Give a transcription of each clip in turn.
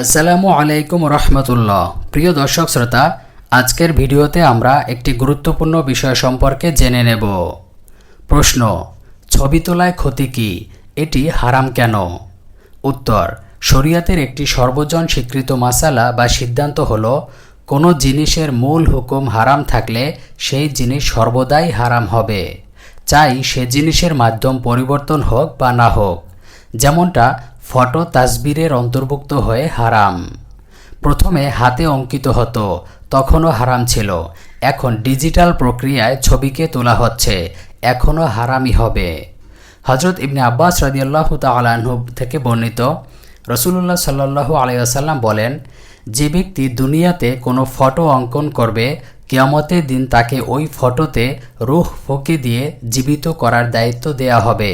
আসসালামু আলাইকুম রহমতুল্লাহ। প্রিয় দর্শক শ্রোতা, আজকের ভিডিওতে আমরা একটি গুরুত্বপূর্ণ বিষয় সম্পর্কে জেনে নেব। প্রশ্ন, ছবি তোলায় ক্ষতি কি? এটি হারাম কেন? উত্তর, শরিয়াতের একটি সর্বজন স্বীকৃত মাসালা বা সিদ্ধান্ত হল, কোনো জিনিসের মূল হুকুম হারাম থাকলে সেই জিনিস সর্বদাই হারাম হবে। চাই সে জিনিসের মাধ্যম পরিবর্তন হোক বা না হোক। যেমনটা ফটো তাসবিরের অন্তর্ভুক্ত হয়ে হারাম। প্রথমে হাতে অঙ্কিত হতো, তখনও হারাম ছিল। এখন ডিজিটাল প্রক্রিয়ায় ছবিকে তোলা হচ্ছে, এখনও হারামই হবে। হজরত ইবনে আব্বাস রাদিয়াল্লাহু তালাহু থেকে বর্ণিত রসুল্লাহ সাল্লাহ আলাইসাল্লাম বলেন, যে ব্যক্তি দুনিয়াতে কোনো ফটো অঙ্কন করবে, কিয়ামতের দিন তাকে ওই ফটোতে রুহ ফুঁকে দিয়ে জীবিত করার দায়িত্ব দেয়া হবে।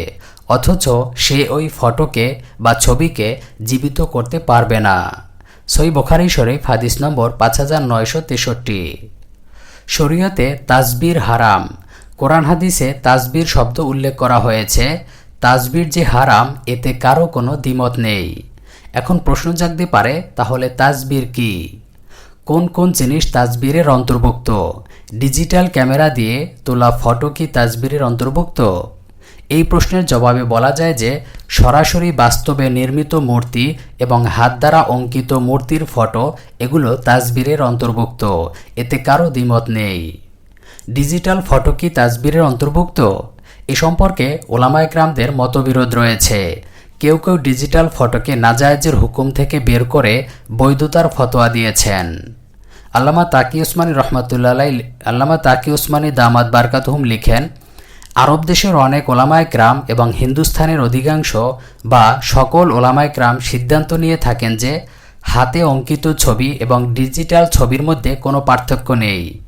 অথচ সে ওই ফটোকে বা ছবিকে জীবিত করতে পারবে না। সই বোখারি শরীফ, হাদিস নম্বর পাঁচ হাজার নয়শো তেষট্টি। শরীয়তে তাজবির হারাম। কোরআন হাদিসে তাজবির শব্দ উল্লেখ করা হয়েছে তাজবির যে হারাম, এতে কারও কোনো দ্বিমত নেই। এখন প্রশ্ন জাগতে পারে, তাহলে তাজবির কি? কোন কোন জিনিস তাসবিরের অন্তর্ভুক্ত? ডিজিটাল ক্যামেরা দিয়ে তোলা ফটো কি তাজবিরের অন্তর্ভুক্ত? এই প্রশ্নের জবাবে বলা যায় যে, সরাসরি বাস্তবে নির্মিত মূর্তি এবং হাত দ্বারা অঙ্কিত মূর্তির ফটো, এগুলো তাসবিরের অন্তর্ভুক্ত। এতে কারও দ্বিমত নেই। ডিজিটাল ফটো কি তাসবিরের অন্তর্ভুক্ত? এ সম্পর্কে ওলামায়করামদের মতবিরোধ রয়েছে। কেউ কেউ ডিজিটাল ফটোকে নাজায়েজের হুকুম থেকে বের করে বৈধতার ফতোয়া দিয়েছেন। আল্লামা তাকি উসমানী রহমতুল্লাহ আল্লামা তাকি উসমানী দামাদ বারকাতহুম লিখেন আরব দেশের অনেক ওলামায় ক্রাম এবং হিন্দুস্থানের অধিকাংশ বা সকল ওলামায় ক্রাম সিদ্ধান্ত নিয়ে থাকেন যে হাতে অঙ্কিত ছবি এবং ডিজিটাল ছবির মধ্যে কোনো পার্থক্য নেই।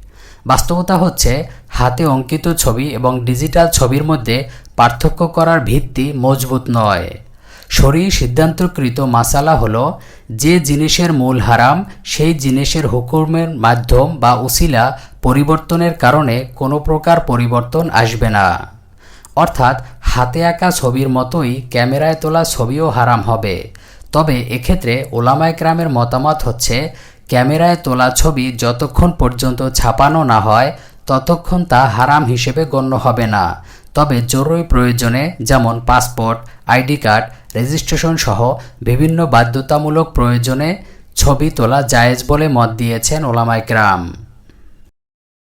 বাস্তবতা হচ্ছে, হাতে অঙ্কিত ছবি এবং ডিজিটাল ছবির মধ্যে পার্থক্য করার ভিত্তি মজবুত নয়। শরীর সিদ্ধান্তকৃত মাসালা হলো, যে জিনিসের মূল হারাম, সেই জিনিসের হুকুমের মাধ্যম বা উসিলা পরিবর্তনের কারণে কোনো প্রকার পরিবর্তন আসবে না। অর্থাৎ, হাতে আঁকা ছবির মতোই ক্যামেরায় তোলা ছবিও হারাম হবে। তবে এক্ষেত্রে ওলামায় গ্রামের মতামত হচ্ছে, ক্যামেরায় তোলা ছবি যতক্ষণ পর্যন্ত ছাপানো না হয়, ততক্ষণ তা হারাম হিসেবে গণ্য হবে না। তবে জরুরি প্রয়োজনে যেমন পাসপোর্ট, আইডি কার্ড, রেজিস্ট্রেশন সহ বিভিন্ন বাধ্যতামূলক প্রয়োজনে ছবি তোলা জায়েজ বলে মত দিয়েছেন ওলামাইকরাম